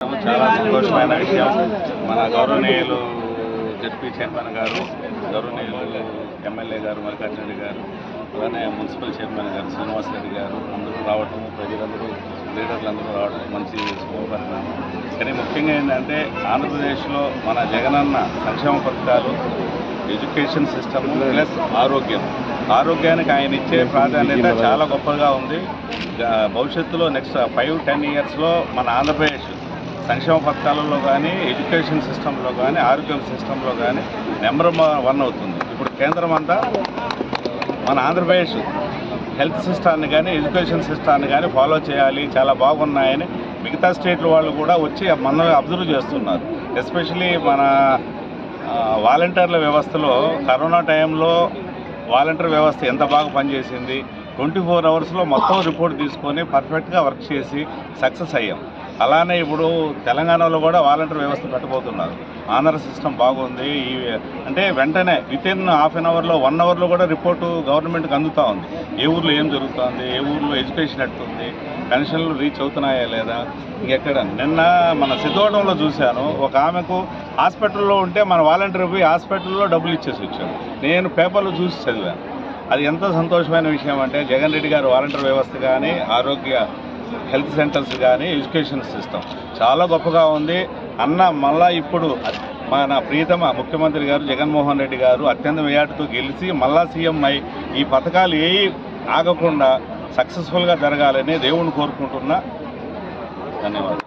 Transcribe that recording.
చాలా సంతోషమైన విషయం. మన గౌరవనీయులు జడ్పీ చైర్మన్ గారు గౌరవనీయులు ఎమ్మెల్యే గారు మల్లికార్జున రెడ్డి గారు అలానే మున్సిపల్ చైర్మన్ గారు శ్రీనివాస్ రెడ్డి గారు అందరూ రావటం ప్రజలందరూ లీడర్లందరూ రావడం మంచి శుభపరిణామం కానీ ముఖ్యంగా ఏంటంటే ఆంధ్రప్రదేశ్లో మన జగనన్న సంక్షేమ పథకాలు ఎడ్యుకేషన్ సిస్టమ్ ప్లస్ ఆరోగ్యం. ఆరోగ్యానికి ఆయన ఇచ్చే ప్రాధాన్యత చాలా గొప్పగా ఉంది. భవిష్యత్తులో నెక్స్ట్ ఫైవ్ టెన్ ఇయర్స్లో మన ఆంధ్రప్రదేశ్ సంక్షేమ పథకాలలో కానీ ఎడ్యుకేషన్ సిస్టంలో కానీ ఆరోగ్యం సిస్టంలో కానీ నెంబర్ వన్ అవుతుంది. ఇప్పుడు కేంద్రం అంతా మన ఆంధ్రప్రదేశ్ హెల్త్ సిస్టాన్ని కానీ ఎడ్యుకేషన్ సిస్టాన్ని కానీ ఫాలో చేయాలి చాలా బాగున్నాయని మిగతా స్టేట్ల వాళ్ళు కూడా వచ్చి మనల్ని అబ్జర్వ్ చేస్తున్నారు. ఎస్పెషలీ మన వాలంటీర్ల వ్యవస్థలో కరోనా టైంలో వాలంటీర్ వ్యవస్థ ఎంత బాగా పనిచేసింది? ట్వంటీ ఫోర్ అవర్స్లో మొత్తం రిపోర్ట్ తీసుకొని పర్ఫెక్ట్గా వర్క్ చేసి సక్సెస్ అయ్యాం. అలానే ఇప్పుడు తెలంగాణలో కూడా వాలంటీర్ వ్యవస్థ పెట్టబోతున్నారు. ఆంధ్ర సిస్టమ్ బాగుంది ఈ అంటే వెంటనే విత్ ఇన్ హాఫ్ అన్ అవర్లో వన్ అవర్లో కూడా రిపోర్టు గవర్నమెంట్కి అందుతూ ఉంది. ఏ ఊర్లో ఏం జరుగుతుంది ఏ ఊర్లో ఎడ్యుకేషన్ ఎట్టుంది పెన్షన్లు రీచ్ అవుతున్నాయా లేదా ఇంకెక్కడ? నిన్న మన సిద్ధోడంలో చూశాను ఒక ఆమెకు హాస్పిటల్లో ఉంటే మన వాలంటీర్ పోయి హాస్పిటల్లో డబ్బులు ఇచ్చేసి వచ్చాను నేను పేపర్లో చూసి చదివాను. అది ఎంత సంతోషమైన విషయం అంటే జగన్ రెడ్డి గారు వాలంటీర్ వ్యవస్థ కానీ ఆరోగ్య హెల్త్ సెంటర్స్ కానీ ఎడ్యుకేషన్ సిస్టమ్ చాలా గొప్పగా ఉంది. అన్న మళ్ళా ఇప్పుడు మన ప్రీతమ ముఖ్యమంత్రి గారు జగన్మోహన్ రెడ్డి గారు అత్యంత వేయాటితో గెలిచి మళ్ళా సీఎం అయి ఈ పథకాలు ఏ ఆగకుండా సక్సెస్ఫుల్గా జరగాలని దేవుణ్ణి కోరుకుంటున్నా. ధన్యవాదాలు.